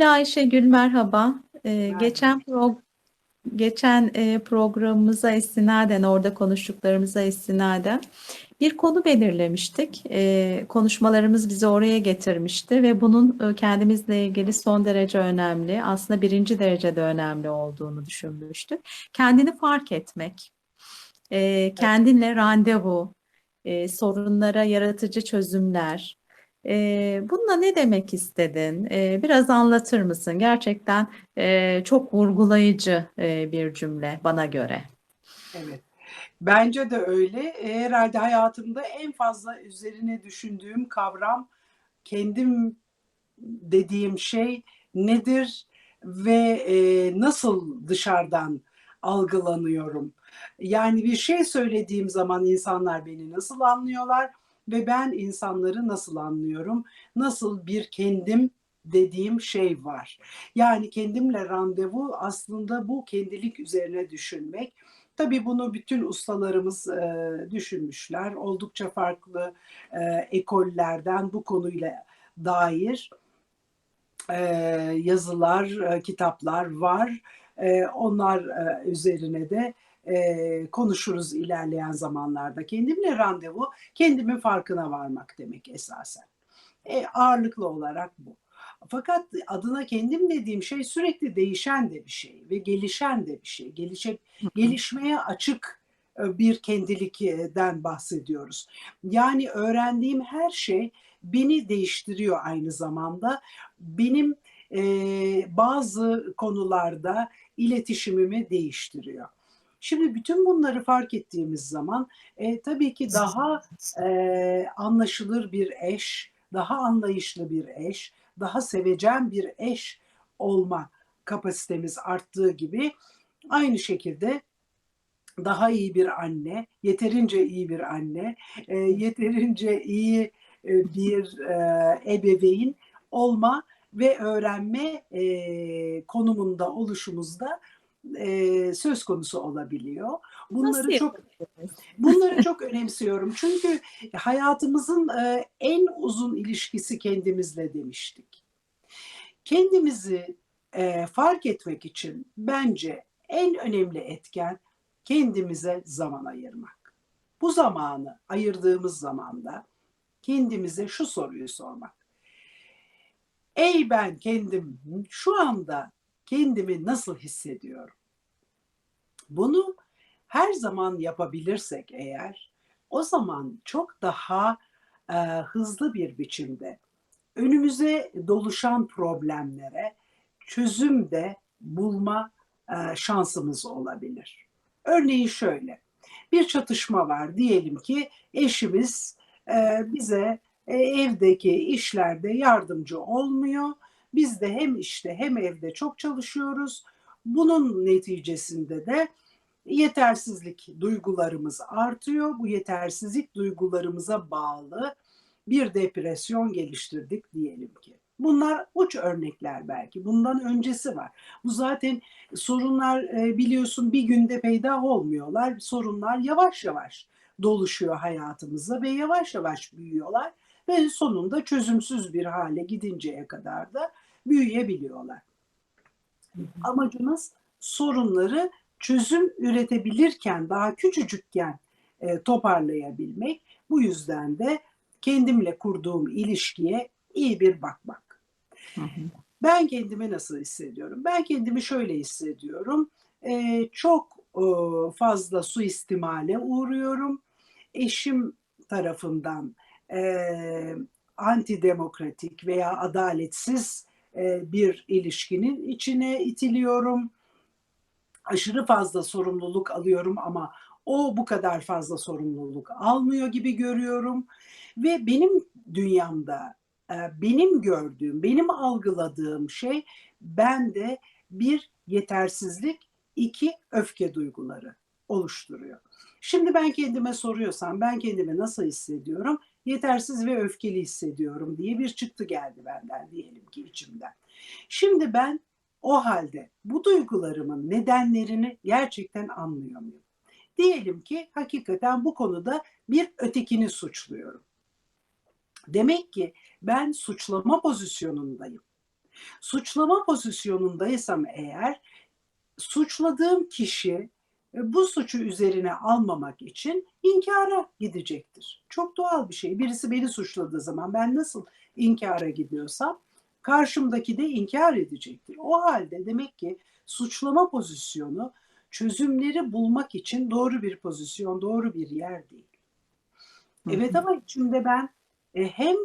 Sevgili Ayşegül merhaba. Ee, Merhaba. geçen pro geçen e, programımıza istinaden, orada konuştuklarımıza istinaden bir konu belirlemiştik. Ee, konuşmalarımız bizi oraya getirmişti ve bunun e, kendimizle ilgili son derece önemli, aslında birinci derecede önemli olduğunu düşünmüştük. Kendini fark etmek, e, kendinle randevu, e, sorunlara yaratıcı çözümler. E, bununla ne demek istedin? E, biraz anlatır mısın? Gerçekten e, çok vurgulayıcı e, bir cümle bana göre. Evet. Bence de öyle. Herhalde hayatımda en fazla üzerine düşündüğüm kavram kendim dediğim şey nedir ve nasıl dışarıdan algılanıyorum. Yani bir şey söylediğim zaman insanlar beni nasıl anlıyorlar ve ben insanları nasıl anlıyorum? Nasıl bir kendim dediğim şey var. Yani kendimle randevu aslında bu kendilik üzerine düşünmek. Tabii bunu bütün ustalarımız e, düşünmüşler. Oldukça farklı e, ekollerden bu konuyla dair e, yazılar, e, kitaplar var. E, onlar e, üzerine de e, konuşuruz ilerleyen zamanlarda. Kendimle randevu, kendimin farkına varmak demek esasen. E, ağırlıklı olarak bu. Fakat adına kendim dediğim şey sürekli değişen de bir şey ve gelişen de bir şey. Gelişe, gelişmeye açık e, bir kendilikten bahsediyoruz. Yani öğrendiğim her şey beni değiştiriyor aynı zamanda. Benim e, bazı konularda iletişimimi değiştiriyor. Şimdi bütün bunları fark ettiğimiz zaman e, tabii ki daha e, anlaşılır bir eş, daha anlayışlı bir eş, daha sevecen bir eş olma kapasitemiz arttığı gibi aynı şekilde daha iyi bir anne, yeterince iyi bir anne, e, yeterince iyi e, bir e, ebeveyn olma ve öğrenme e, konumunda oluşumuzda e, söz konusu olabiliyor. Bunları Nasıl çok bunları çok önemsiyorum. Çünkü hayatımızın e, en uzun ilişkisi kendimizle demiştik. Kendimizi e, fark etmek için bence en önemli etken kendimize zaman ayırmak. Bu zamanı ayırdığımız zamanda kendimize şu soruyu sormak. Ey ben kendim şu anda kendimi nasıl hissediyorum? Bunu her zaman yapabilirsek eğer o zaman çok daha e, hızlı bir biçimde önümüze doluşan problemlere çözüm de bulma e, şansımız olabilir. Örneğin şöyle bir çatışma var diyelim ki eşimiz e, bize e, evdeki işlerde yardımcı olmuyor. Biz de hem işte hem evde çok çalışıyoruz. Bunun neticesinde de yetersizlik duygularımız artıyor. Bu yetersizlik duygularımıza bağlı bir depresyon geliştirdik diyelim ki. Bunlar uç örnekler belki. Bundan öncesi var. Bu zaten sorunlar e, biliyorsun bir günde peydah olmuyorlar. Sorunlar yavaş yavaş doluşuyor hayatımıza ve yavaş yavaş büyüyorlar ve sonunda çözümsüz bir hale gidinceye kadar da büyüyebiliyorlar. Amacımız sorunları çözüm üretebilirken, daha küçücükken e, toparlayabilmek. Bu yüzden de kendimle kurduğum ilişkiye iyi bir bakmak. Ben kendimi nasıl hissediyorum? Ben kendimi şöyle hissediyorum. E, çok e, fazla suistimale uğruyorum. Eşim tarafından e, antidemokratik veya adaletsiz e, bir ilişkinin içine itiliyorum. Aşırı fazla sorumluluk alıyorum ama o bu kadar fazla sorumluluk almıyor gibi görüyorum ve benim dünyamda e, benim gördüğüm, benim algıladığım şey bende bir yetersizlik, iki öfke duyguları oluşturuyor. Şimdi ben kendime soruyorsam ben kendimi nasıl hissediyorum? Yetersiz ve öfkeli hissediyorum diye bir çıktı geldi benden diyelim ki içimden. Şimdi ben o halde bu duygularımın nedenlerini gerçekten anlıyor muyum? Diyelim ki hakikaten bu konuda bir ötekini suçluyorum. Demek ki ben suçlama pozisyonundayım. Suçlama pozisyonundaysam eğer suçladığım kişi bu suçu üzerine almamak için inkara gidecektir. Çok doğal bir şey. Birisi beni suçladığı zaman ben nasıl inkara gidiyorsam karşımdaki de inkar edecektir. O halde demek ki suçlama pozisyonu çözümleri bulmak için doğru bir pozisyon, doğru bir yer değil. Evet ama içimde ben e, hem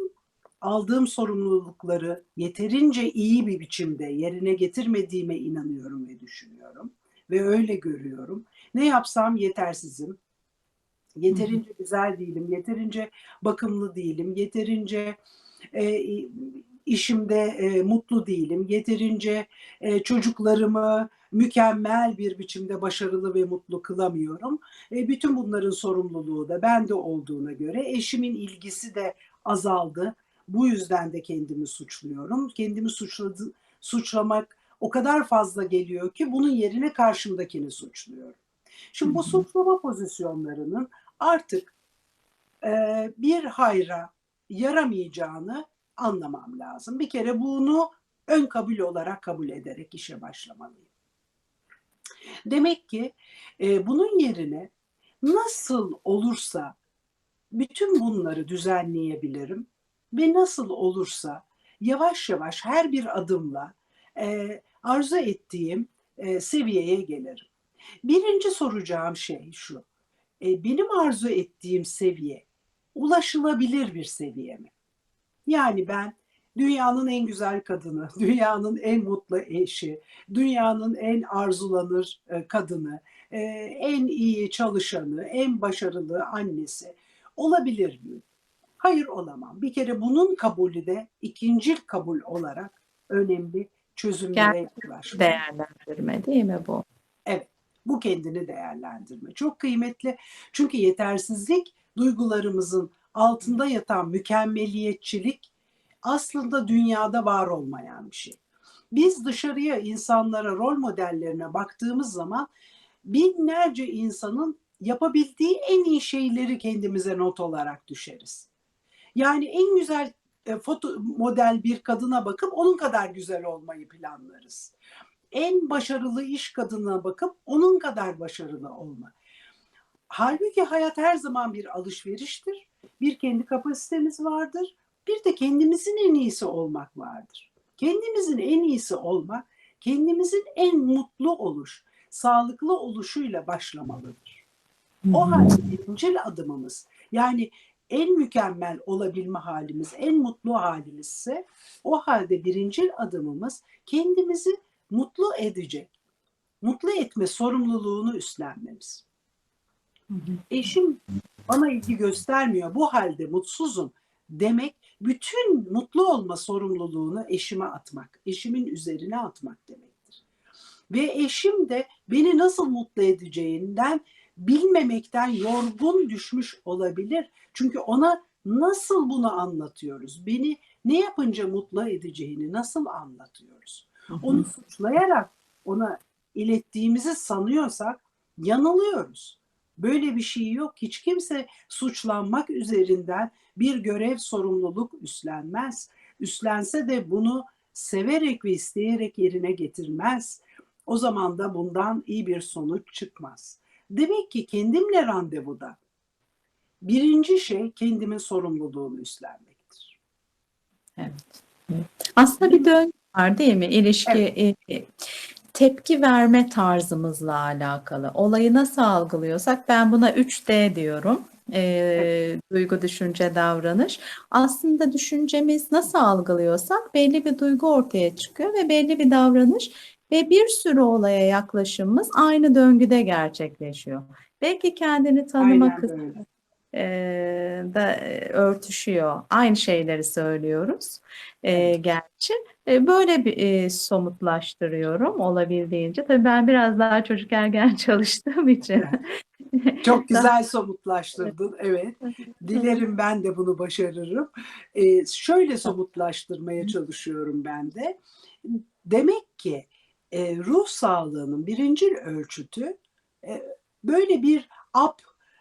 aldığım sorumlulukları yeterince iyi bir biçimde yerine getirmediğime inanıyorum ve düşünüyorum ve öyle görüyorum. Ne yapsam yetersizim. Yeterince güzel değilim, yeterince bakımlı değilim, yeterince e, işimde e, mutlu değilim, yeterince e, çocuklarımı mükemmel bir biçimde başarılı ve mutlu kılamıyorum. E, bütün bunların sorumluluğu da bende olduğuna göre eşimin ilgisi de azaldı. Bu yüzden de kendimi suçluyorum. Kendimi suçladı, suçlamak o kadar fazla geliyor ki bunun yerine karşımdakini suçluyorum. Şimdi bu suçlama pozisyonlarının artık e, bir hayra yaramayacağını anlamam lazım. Bir kere bunu ön kabul olarak kabul ederek işe başlamalıyım. Demek ki e, bunun yerine nasıl olursa bütün bunları düzenleyebilirim ve nasıl olursa yavaş yavaş her bir adımla e, arzu ettiğim e, seviyeye gelirim. Birinci soracağım şey şu. E, benim arzu ettiğim seviye ulaşılabilir bir seviye mi? Yani ben dünyanın en güzel kadını, dünyanın en mutlu eşi, dünyanın en arzulanır e, kadını, e, en iyi çalışanı, en başarılı annesi olabilir miyim? Hayır olamam. Bir kere bunun kabulü de ikincil kabul olarak önemli çözümlere yaklaşmak. Değerlendirme değil mi bu? Evet. Bu kendini değerlendirme. Çok kıymetli. Çünkü yetersizlik duygularımızın altında yatan mükemmeliyetçilik aslında dünyada var olmayan bir şey. Biz dışarıya insanlara rol modellerine baktığımız zaman binlerce insanın yapabildiği en iyi şeyleri kendimize not olarak düşeriz. Yani en güzel e, foto model bir kadına bakıp onun kadar güzel olmayı planlarız. En başarılı iş kadına bakıp onun kadar başarılı olma. Halbuki hayat her zaman bir alışveriştir. Bir kendi kapasitemiz vardır. Bir de kendimizin en iyisi olmak vardır. Kendimizin en iyisi olmak, kendimizin en mutlu oluş, sağlıklı oluşuyla başlamalıdır. O halde birinci adımımız yani en mükemmel olabilme halimiz, en mutlu halimiz ise o halde birinci adımımız kendimizi mutlu edecek, mutlu etme sorumluluğunu üstlenmemiz. Eşim bana ilgi göstermiyor, bu halde mutsuzum demek bütün mutlu olma sorumluluğunu eşime atmak, eşimin üzerine atmak demektir. Ve eşim de beni nasıl mutlu edeceğinden bilmemekten yorgun düşmüş olabilir. Çünkü ona nasıl bunu anlatıyoruz? Beni ne yapınca mutlu edeceğini nasıl anlatıyoruz? Onu suçlayarak ona ilettiğimizi sanıyorsak yanılıyoruz. Böyle bir şey yok. Hiç kimse suçlanmak üzerinden bir görev sorumluluk üstlenmez. Üstlense de bunu severek ve isteyerek yerine getirmez. O zaman da bundan iyi bir sonuç çıkmaz. Demek ki kendimle randevuda birinci şey kendimin sorumluluğunu üstlenmektir. Evet. Aslında bir döngü var değil mi? İlişki e, tepki verme tarzımızla alakalı. Olayı nasıl algılıyorsak ben buna 3D diyorum. E, duygu, düşünce, davranış. Aslında düşüncemiz nasıl algılıyorsak belli bir duygu ortaya çıkıyor ve belli bir davranış ve bir sürü olaya yaklaşımımız aynı döngüde gerçekleşiyor. Belki kendini tanıma kısmı e, da e, örtüşüyor. Aynı şeyleri söylüyoruz. E, gerçi E, böyle bir e, somutlaştırıyorum olabildiğince. Tabii ben biraz daha çocuk ergen çalıştığım için. Çok güzel somutlaştırdın. Evet. Dilerim ben de bunu başarırım. Ee, şöyle somutlaştırmaya çalışıyorum ben de. Demek ki e, ruh sağlığının birinci ölçütü e, böyle bir up,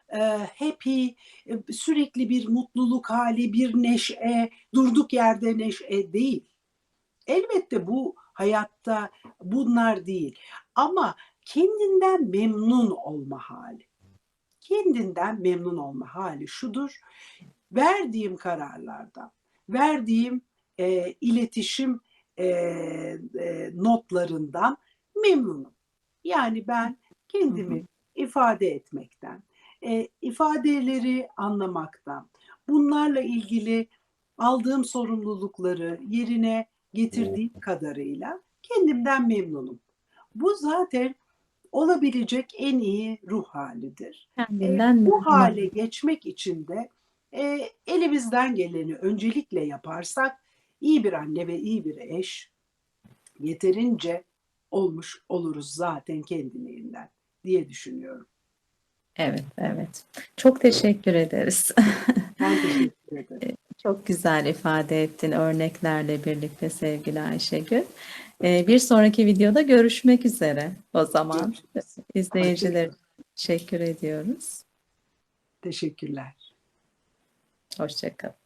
e, happy, e, sürekli bir mutluluk hali, bir neşe, durduk yerde neşe değil. Elbette bu hayatta bunlar değil ama kendinden memnun olma hali. Kendinden memnun olma hali şudur. Verdiğim kararlardan, verdiğim e, iletişim e, e, notlarından memnunum. Yani ben kendimi ifade etmekten, e, ifadeleri anlamaktan, bunlarla ilgili aldığım sorumlulukları yerine getirdiğim kadarıyla kendimden memnunum. Bu zaten olabilecek en iyi ruh halidir. E, Kendinden memnun. bu hale geçmek için de e, elimizden geleni öncelikle yaparsak iyi bir anne ve iyi bir eş yeterince olmuş oluruz zaten kendiliğinden diye düşünüyorum. Evet, evet. Çok teşekkür ederiz. Ben teşekkür ederim. Çok güzel ifade ettin örneklerle birlikte sevgili Ayşegül. Ee, Bir sonraki videoda görüşmek üzere o zaman. İzleyicilere teşekkür ediyoruz. Teşekkürler. Hoşçakalın.